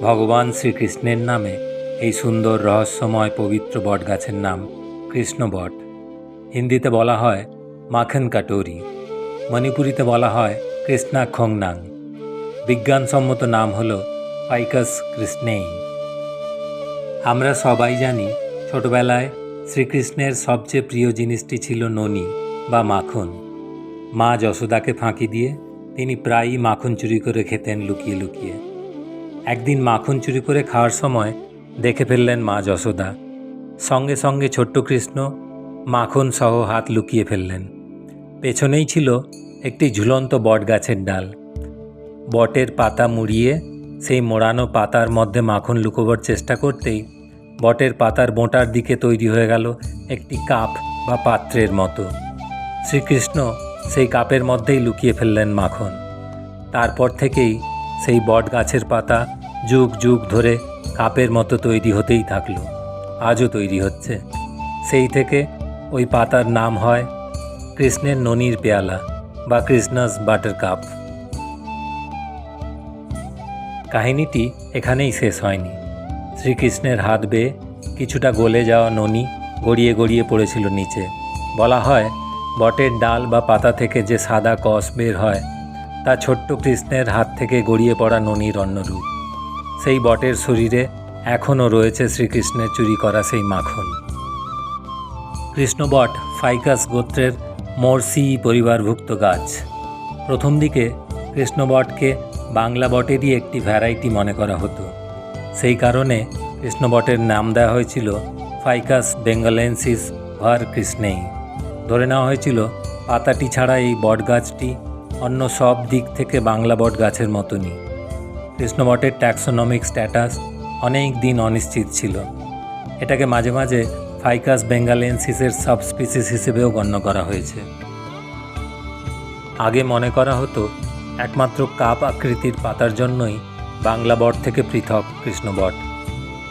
ভগবান শ্রীকৃষ্ণের নামে এই সুন্দর রহস্যময় পবিত্র বটগাছের নাম কৃষ্ণ বট হিন্দিতে বলা হয় মাখন কাটোরি মণিপুরিতে বলা হয় কৃষ্ণা খংনাং বিজ্ঞানসম্মত নাম হল পাইকাস কৃষ্ণেই। আমরা সবাই জানি ছোটবেলায় শ্রীকৃষ্ণের সবচেয়ে প্রিয় জিনিসটি ছিল ননি বা মাখন। মা যশোদাকে ফাঁকি দিয়ে তিনি প্রায়ই মাখন চুরি করে খেতেন লুকিয়ে লুকিয়ে। একদিন মাখন চুরি করে খাওয়ার সময় দেখে ফেললেন মা যশোদা। সঙ্গে সঙ্গে ছোট্ট কৃষ্ণ মাখন সহ হাত লুকিয়ে ফেললেন। পেছনেই ছিল একটি ঝুলন্ত বট গাছের ডাল। বটের পাতা মুড়িয়ে সেই মোড়ানো পাতার মধ্যে মাখন লুকোবার চেষ্টা করতেই বটের পাতার বোঁটার দিকে তৈরি হয়ে গেল একটি কাপ বা পাত্রের মতো। শ্রীকৃষ্ণ সেই কাপের মধ্যেই লুকিয়ে ফেললেন মাখন। তারপর থেকেই সেই বট গাছের পাতা যুগ যুগ ধরে কাপের মতো তৈরি হতেই থাকল। আজও তৈরি হচ্ছে। সেই থেকে ওই পাতার নাম হয় কৃষ্ণের ননির পেয়ালা বা কৃষ্ণাস বাটার কাপ। কাহিনীটি এখানেই শেষ হয়নি। শ্রীকৃষ্ণের হাত বেয়ে কিছুটা গলে যাওয়া ননি গড়িয়ে গড়িয়ে পড়েছিল নিচে। বলা হয় বটের ডাল বা পাতা থেকে যে সাদা কষ বের হয় তা ছোট্ট কৃষ্ণের হাত থেকে গড়িয়ে পড়া ননির অন্যরূপ সেই বটের শরীরে এখনও রয়েছে শ্রীকৃষ্ণের চুরি করা সেই মাখন। কৃষ্ণবট ফাইকাস গোত্রের মরসি পরিবারভুক্ত গাছ। প্রথম দিকে কৃষ্ণবটকে বাংলা বটেরই একটি ভ্যারাইটি মনে করা হতো। সেই কারণে কৃষ্ণবটের নাম দেওয়া হয়েছিল ফাইকাস বেঙ্গলেন্সিস ভার কৃষ্ণেই। ধরে নেওয়া হয়েছিল, পাতাটি ছাড়া এই বট গাছটি অন্য সব দিক থেকে বাংলা বট গাছের মতনই। কৃষ্ণবটের ট্যাক্সোনমিক স্ট্যাটাস অনেক দিন অনিশ্চিত ছিল। এটাকে মাঝে মাঝে ফাইকাস বেঙ্গালেন্সিসের সাবস্পিসিস হিসেবেও গণ্য করা হয়েছে। আগে মনে করা হতো, একমাত্র কাপ আকৃতির পাতার জন্যই বাংলা বট থেকে পৃথক কৃষ্ণবট।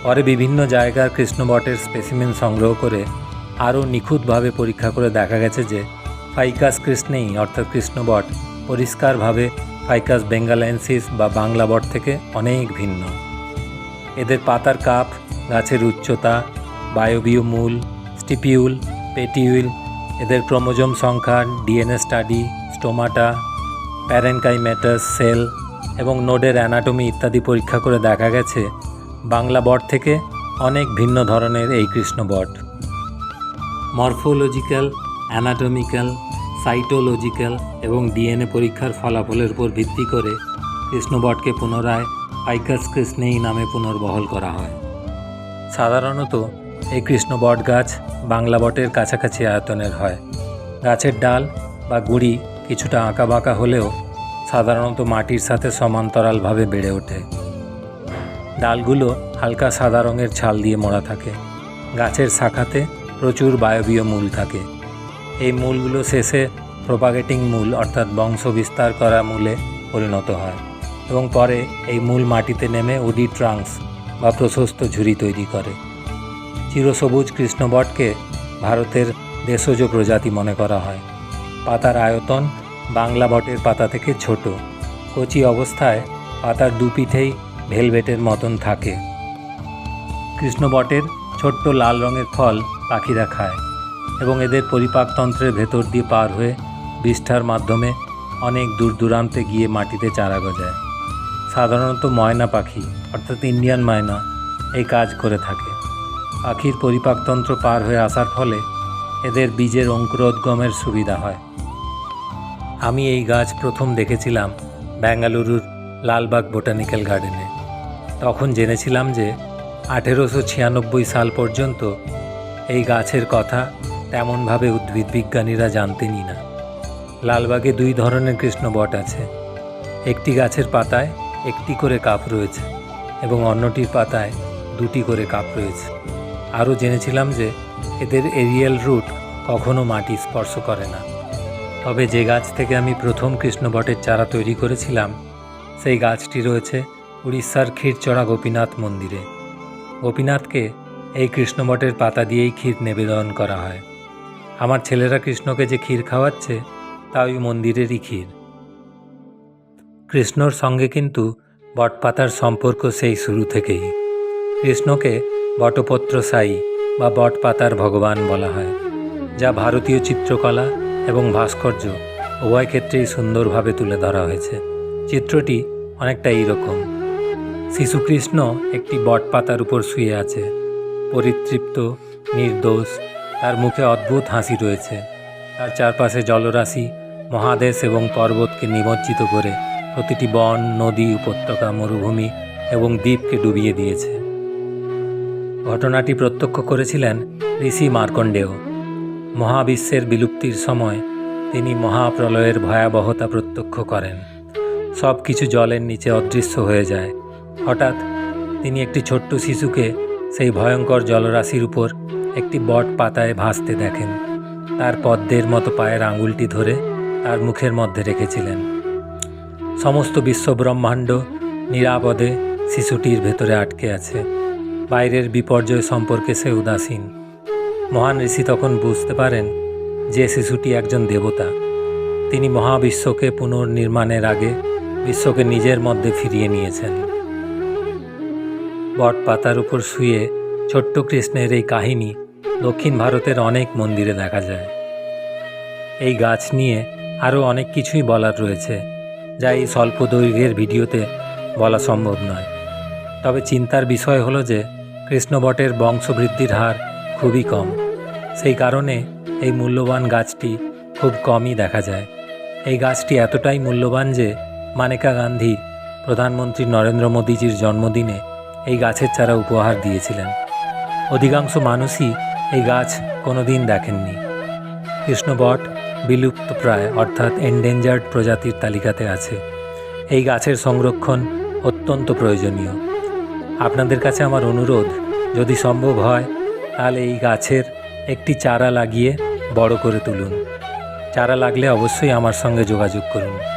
পরে বিভিন্ন জায়গার কৃষ্ণবটের স্পেসিমেন সংগ্রহ করে আরও নিখুঁতভাবে পরীক্ষা করে দেখা গেছে যে ফাইকাস কৃষ্ণেই অর্থাৎ কৃষ্ণবট পরিষ্কারভাবে ফাইকাস বেঙ্গালেন্সিস বা বাংলা বট থেকে অনেক ভিন্ন। এদের পাতার কাপ, গাছের উচ্চতা বায়বীয় মূল, স্টিপিউল পেটিউল এদের ক্রোমোজোম সংখ্যা, DNA study, stomata, parenchymatous cell এবং নোডের অ্যানাটমি ইত্যাদি পরীক্ষা করে দেখা গেছে বাংলা বট থেকে অনেক ভিন্ন ধরনের এই কৃষ্ণ বট মরফোলজিক্যাল, অ্যানাটমিক্যাল সাইটোলজিক্যাল এবং ডিএনএ পরীক্ষার ফলাফলের উপর ভিত্তি করে কৃষ্ণবটকে পুনরায় ফাইকাস কৃষ্ণেই নামে পুনর্বহল করা হয়। সাধারণত এই কৃষ্ণবট গাছ বাংলা বটের কাছাকাছি আয়তনের হয়। গাছের ডাল বা গুড়ি কিছুটা আঁকা বাঁকা হলেও সাধারণত মাটির সাথে সমান্তরালভাবে বেড়ে ওঠে। ডালগুলো হালকা সাদা রঙের ছাল দিয়ে মোড়া থাকে। গাছের শাখাতে প্রচুর বায়বীয় মূল থাকে। এই মূলগুলো শেষে প্রোপাগেটিং মূল, অর্থাৎ বংশ বিস্তার করা মূলে পরিণত হয় এবং পরে এই মূল মাটিতে নেমে উডি ট্রাঙ্কস বা প্রশস্ত ঝুড়ি তৈরি করে। চিরসবুজ কৃষ্ণবটকে ভারতের দেশজ প্রজাতি মনে করা হয়। পাতার আয়তন বাংলা বটের পাতা থেকে ছোট। কচি অবস্থায় পাতার দুপিঠেই ভেলভেটের মতন থাকে। কৃষ্ণবটের ছোট্ট লাল রঙের ফল পাখিরা খায়। এবং এদের পরিপাকতন্ত্রের ভেতর দিয়ে পার হয়ে বিষ্ঠার মাধ্যমে অনেক দূর দূরান্তে গিয়ে মাটিতে চারা গজায়। সাধারণত ময়না পাখি, অর্থাৎ ইন্ডিয়ান ময়না, এই কাজ করে থাকে। পাখির পরিপাকতন্ত্র পার হয়ে আসার ফলে এদের বীজের অঙ্কুরোদ্গমের সুবিধা হয়। আমি এই গাছ প্রথম দেখেছিলাম বেঙ্গালুরুর লালবাগ বোটানিক্যাল গার্ডেনে। তখন জেনেছিলাম যে আঠেরোশো ছিয়ানব্বই সাল পর্যন্ত এই গাছের কথা তেমনভাবে উদ্ভিদ বিজ্ঞানীরা জানতেনই না। লালবাগে দুই ধরনের কৃষ্ণ বট আছে। একটি গাছের পাতায় একটি করে কাপ রয়েছে এবং অন্যটির পাতায় দুটি করে কাপ রয়েছে। আরও জেনেছিলাম যে এদের এরিয়াল রুট কখনো মাটি স্পর্শ করে না। তবে যে গাছ থেকে আমি প্রথম কৃষ্ণবটের চারা তৈরি করেছিলাম, সেই গাছটি রয়েছে উড়িষ্যার ক্ষীরচড়া গোপীনাথ মন্দিরে। গোপীনাথকে এই কৃষ্ণবটের পাতা দিয়েই ক্ষীর নিবেদন করা হয়। আমার ছেলেরা কৃষ্ণকে যে ক্ষীর খাওয়াচ্ছে তা ওই মন্দিরেরই ক্ষীর। কৃষ্ণর সঙ্গে কিন্তু বটপাতার সম্পর্ক সেই শুরু থেকেই। কৃষ্ণকে বটপত্র সাই বা বটপাতার ভগবান বলা হয়, যা ভারতীয় চিত্রকলা এবং ভাস্কর্য উভয় ক্ষেত্রেই সুন্দরভাবে তুলে ধরা হয়েছে। চিত্রটি অনেকটা এইরকম শিশুকৃষ্ণ একটি বটপাতার উপর শুয়ে আছে, পরিতৃপ্ত, নির্দোষ তার মুখে অদ্ভুত হাসি রয়েছে। তার চারপাশে জলরাশি, মহাদেশ এবং পর্বতকে নিমজ্জিত করে প্রতিটি বন, নদী, উপত্যকা, মরুভূমি এবং দ্বীপকে ডুবিয়ে দিয়েছে। ঘটনাটি প্রত্যক্ষ করেছিলেন ঋষি মার্কণ্ডেয়। মহাবিশ্বের বিলুপ্তির সময় তিনি মহাপ্রলয়ের ভয়াবহতা প্রত্যক্ষ করেন। সব কিছু জলের নিচে অদৃশ্য হয়ে যায়। হঠাৎ তিনি একটি ছোট্ট শিশুকে সেই ভয়ঙ্কর জলরাশির উপর একটি বট পাতায় ভাসতে দেখেন। তার পদ্মের মতো পায়ের আঙুলটি ধরে তার মুখের মধ্যে রেখেছিলেন। সমস্ত বিশ্ব ব্রহ্মাণ্ড নিরাপদে শিশুটির ভেতরে আটকে আছে। বাইরের বিপর্যয় সম্পর্কে সে উদাসীন। মহান ঋষি তখন বুঝতে পারেন যে শিশুটি একজন দেবতা। তিনি মহাবিশ্বকে পুনর্নির্মাণের আগে বিশ্বকে নিজের মধ্যে ফিরিয়ে নিয়েছেন। বট পাতার উপর শুয়ে ছোট্ট কৃষ্ণের এই কাহিনী দক্ষিণ ভারতের অনেক মন্দিরে দেখা যায়। এই গাছ নিয়ে আরও অনেক কিছুই বলার রয়েছে, যা এই স্বল্প দৈর্ঘ্যের ভিডিওতে বলা সম্ভব নয়। তবে চিন্তার বিষয় হলো যে, কৃষ্ণবটের বংশবৃদ্ধির হার খুবই কম। সেই কারণে এই মূল্যবান গাছটি খুব কমই দেখা যায়। এই গাছটি এতটাই মূল্যবান যে, মানেকা গান্ধী, প্রধানমন্ত্রী নরেন্দ্র মোদীজির জন্মদিনে এই গাছের চারা উপহার দিয়েছিলেন। অধিকাংশ মানুষই এই গাছ কোনোদিন দেখেননি। কৃষ্ণবট বিলুপ্ত প্রায় অর্থাৎ এন্ডেঞ্জার্ড প্রজাতির তালিকাতে আছে। এই গাছের সংরক্ষণ অত্যন্ত প্রয়োজনীয়। আপনাদের কাছে আমার অনুরোধ, যদি সম্ভব হয়, তাহলে এই গাছের একটি চারা লাগিয়ে বড় করে তুলুন। চারা লাগলে অবশ্যই আমার সঙ্গে যোগাযোগ করুন।